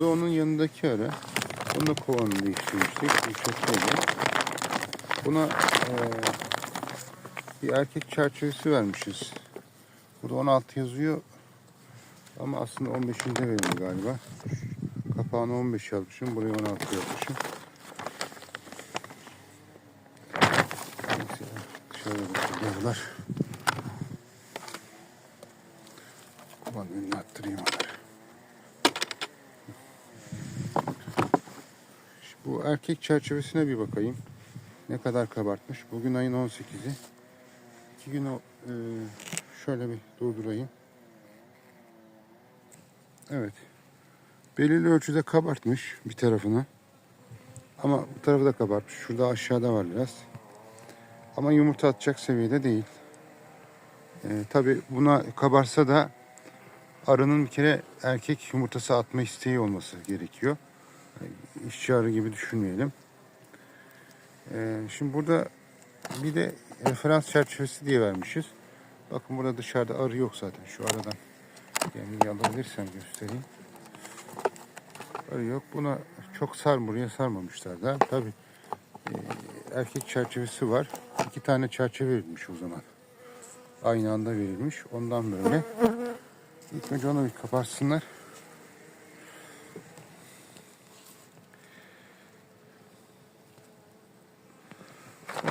Bu onun yanındaki ara. Bunu da kovanı değiştirmiştik. Bu çöktüydü. Buna eee, bir erkek çerçevesi vermişiz. Burada 16 yazıyor. Ama aslında 15'inde verildi galiba. Kapağına 15 yazmışım. Buraya 16 yazmışım. Neyse, Şöyle bakıyorlar. Kumanın önüne attırayım Bu erkek çerçevesine bir bakayım. Ne kadar kabartmış. Bugün ayın 18'i. İki gün o, e, şöyle bir durdurayım. Evet. Belirli ölçüde kabartmış bir tarafını. Ama bu tarafı da kabartmış. Şurada aşağıda var biraz. Ama yumurta atacak seviyede değil. E, Tabi buna kabarsa da arının bir kere erkek yumurtası atma isteği olması gerekiyor. İşçi gibi düşünmeyelim. Ee, şimdi burada bir de referans çerçevesi diye vermişiz. Bakın burada dışarıda arı yok zaten. Şu aradan gemiyi alabilirsem göstereyim. Arı yok. Buna çok sar buraya sarmamışlar da. Tabi erkek çerçevesi var. İki tane çerçeve verilmiş o zaman. Aynı anda verilmiş. Ondan böyle. İlk önce onu bir kapatsınlar.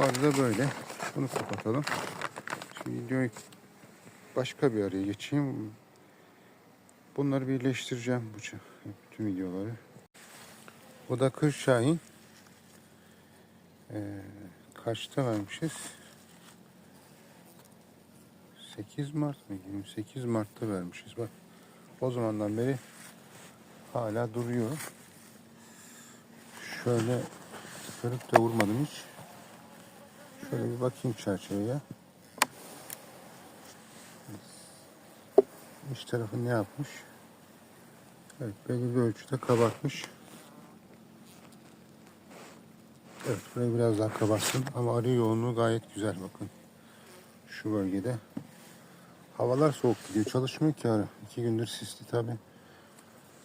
Bu arada böyle. Bunu kapatalım. Şimdi videoyu başka bir araya geçeyim. Bunları birleştireceğim. Ç- bütün videoları. Bu da Kırşahin. Ee, kaçta vermişiz? 8 Mart mı? 28 Mart'ta vermişiz. Bak o zamandan beri hala duruyor. Şöyle tıkırıp da vurmadım hiç. Şöyle bir bakayım çerçeveye. İç tarafı ne yapmış? Evet belli bir ölçüde kabartmış. Evet burayı biraz daha kabarsın ama arı yoğunluğu gayet güzel bakın. Şu bölgede. Havalar soğuk gidiyor. Çalışmıyor ki arı. İki gündür sisli tabi.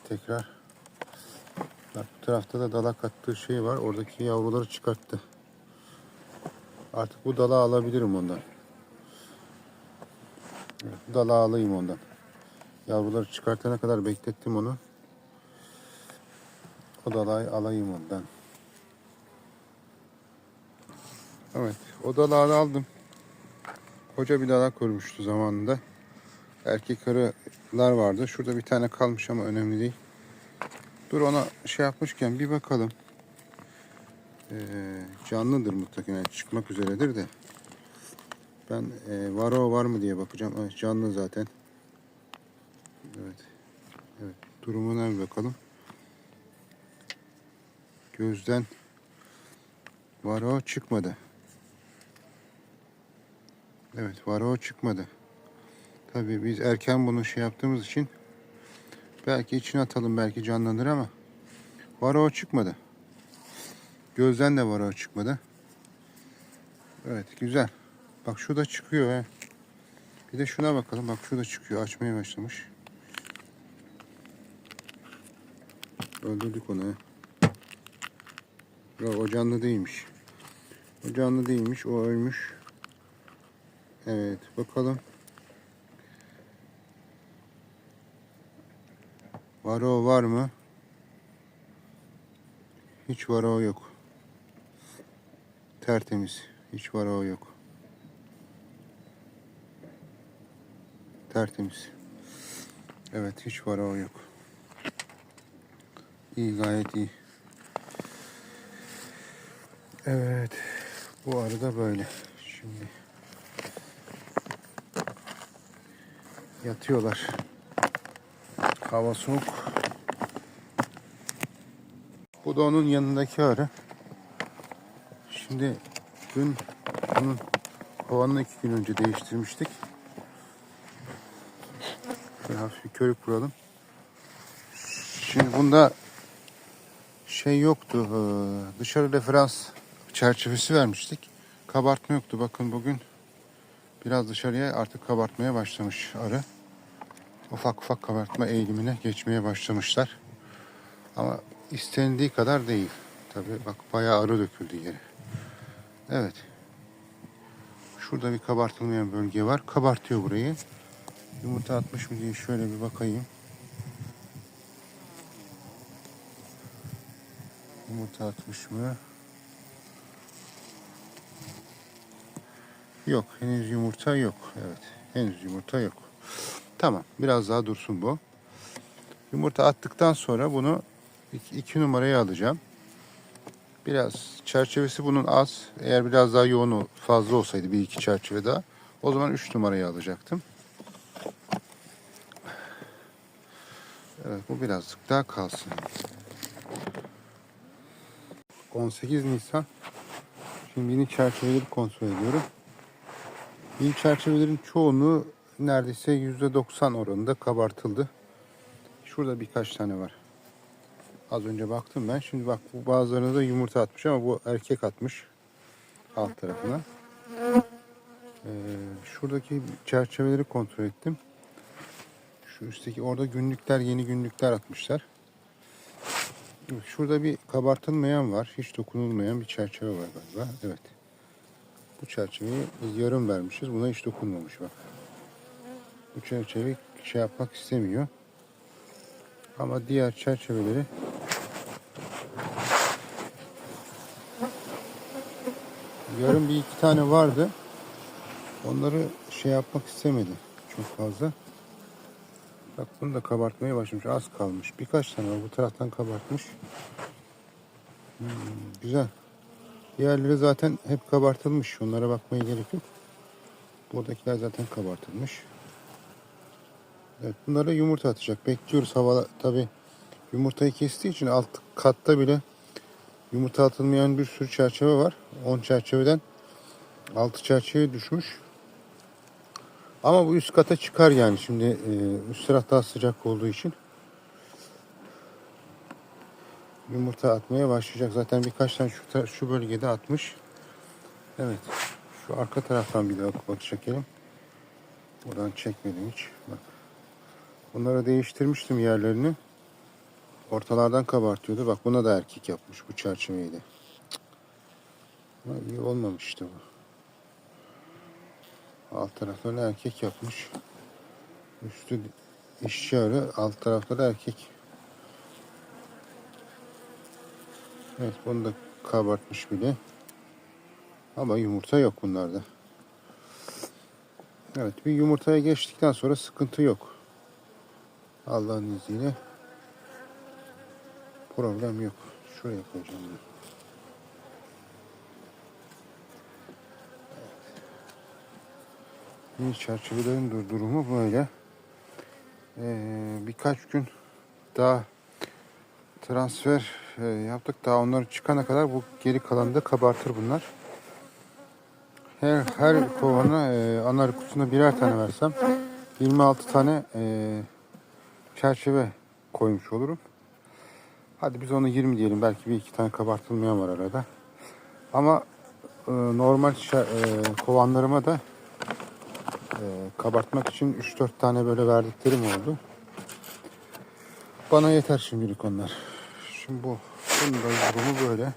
Tekrar. Bak bu tarafta da dalak attığı şey var. Oradaki yavruları çıkarttı. Artık bu dala alabilirim ondan. Evet, bu dala alayım ondan. Yavruları çıkartana kadar beklettim onu. O dalayı alayım ondan. Evet, o dalağı aldım. Koca bir dalak kurmuştu zamanında. Erkek arılar vardı. Şurada bir tane kalmış ama önemli değil. Dur ona şey yapmışken bir bakalım. Ee, canlıdır mutlaka yani çıkmak üzeredir de. Ben e, var o var mı diye bakacağım. Canlı zaten. Evet. Evet. Durumuna bir bakalım. Gözden var o çıkmadı. Evet var o çıkmadı. Tabii biz erken bunu şey yaptığımız için belki içine atalım belki canlanır ama var o çıkmadı. Gözden de var o çıkmadı. Evet güzel. Bak şu da çıkıyor he. Bir de şuna bakalım. Bak şu da çıkıyor. Açmaya başlamış. Öldürdük onu he. O canlı değilmiş. O canlı değilmiş. O ölmüş. Evet bakalım. Varo var mı? Hiç varo yok. Tertemiz. Hiç varo yok. Tertemiz. Evet hiç varo yok. İyi gayet iyi. Evet. Bu arada böyle. Şimdi yatıyorlar. Hava soğuk. Bu da onun yanındaki arı. Şimdi dün bunun kovanını iki gün önce değiştirmiştik. Şöyle hafif bir körük kuralım. Şimdi bunda şey yoktu. ee, Dışarı referans çerçevesi vermiştik. Kabartma yoktu. Bakın bugün biraz dışarıya artık kabartmaya başlamış arı. Ufak ufak kabartma eğilimine geçmeye başlamışlar. Ama istenildiği kadar değil. Tabii bak bayağı arı döküldü yere. Evet. Şurada bir kabartılmayan bölge var. Kabartıyor burayı. Yumurta atmış mı diye şöyle bir bakayım. Yumurta atmış mı? Yok. Henüz yumurta yok. Evet. Henüz yumurta yok. Tamam. Biraz daha dursun bu. Yumurta attıktan sonra bunu iki, iki numaraya alacağım. Biraz çerçevesi bunun az. Eğer biraz daha yoğunu fazla olsaydı bir iki çerçeve daha o zaman 3 numarayı alacaktım. Evet bu birazcık daha kalsın. 18 Nisan. Şimdi yeni çerçeveleri kontrol ediyorum. Yeni çerçevelerin çoğunluğu neredeyse %90 oranında kabartıldı. Şurada birkaç tane var. Az önce baktım ben. Şimdi bak bu bazılarına da yumurta atmış ama bu erkek atmış alt tarafına. Ee, şuradaki çerçeveleri kontrol ettim. Şu üstteki orada günlükler yeni günlükler atmışlar. Şurada bir kabartılmayan var. Hiç dokunulmayan bir çerçeve var galiba. Evet. Bu çerçeveyi biz yarım vermişiz. Buna hiç dokunmamış bak. Bu çerçeveyi şey yapmak istemiyor. Ama diğer çerçeveleri yarım bir iki tane vardı. Onları şey yapmak istemedi çok fazla. Bak bunu da kabartmaya başlamış. Az kalmış. Birkaç tane var. Bu taraftan kabartmış. Hmm, güzel. Diğerleri zaten hep kabartılmış. Onlara bakmaya gerek yok. Buradakiler zaten kabartılmış. Evet bunlara yumurta atacak. Bekliyoruz hava tabi yumurtayı kestiği için alt katta bile yumurta atılmayan bir sürü çerçeve var. 10 çerçeveden 6 çerçeve düşmüş. Ama bu üst kata çıkar yani şimdi e, üst taraf daha sıcak olduğu için yumurta atmaya başlayacak. Zaten birkaç tane şu, şu bölgede atmış. Evet. Şu arka taraftan bir daha bak çekelim. Buradan çekmedim hiç. Bak. Bunları değiştirmiştim yerlerini. Ortalardan kabartıyordu. Bak buna da erkek yapmış bu çerçeveyi de. Ama iyi olmamış işte bu. Alt taraflarını erkek yapmış. Üstü işçi arı, alt tarafları erkek. Evet bunu da kabartmış bile. Ama yumurta yok bunlarda. Evet bir yumurtaya geçtikten sonra sıkıntı yok. Allah'ın izniyle problem yok. Şuraya koyacağım bunu. Yeni çerçevelerin dur- durumu böyle. Ee, birkaç gün daha transfer e, yaptık. Daha onlar çıkana kadar bu geri kalanı da kabartır bunlar. Her, her kovana e, ana kutusuna birer tane versem 26 tane e, çerçeve koymuş olurum. Hadi biz onu 20 diyelim. Belki bir iki tane kabartılmayan var arada. Ama e, normal e, kovanlarıma da e, kabartmak için 3-4 tane böyle verdiklerim oldu. Bana yeter şimdilik onlar. Şimdi bu. Bunun da böyle.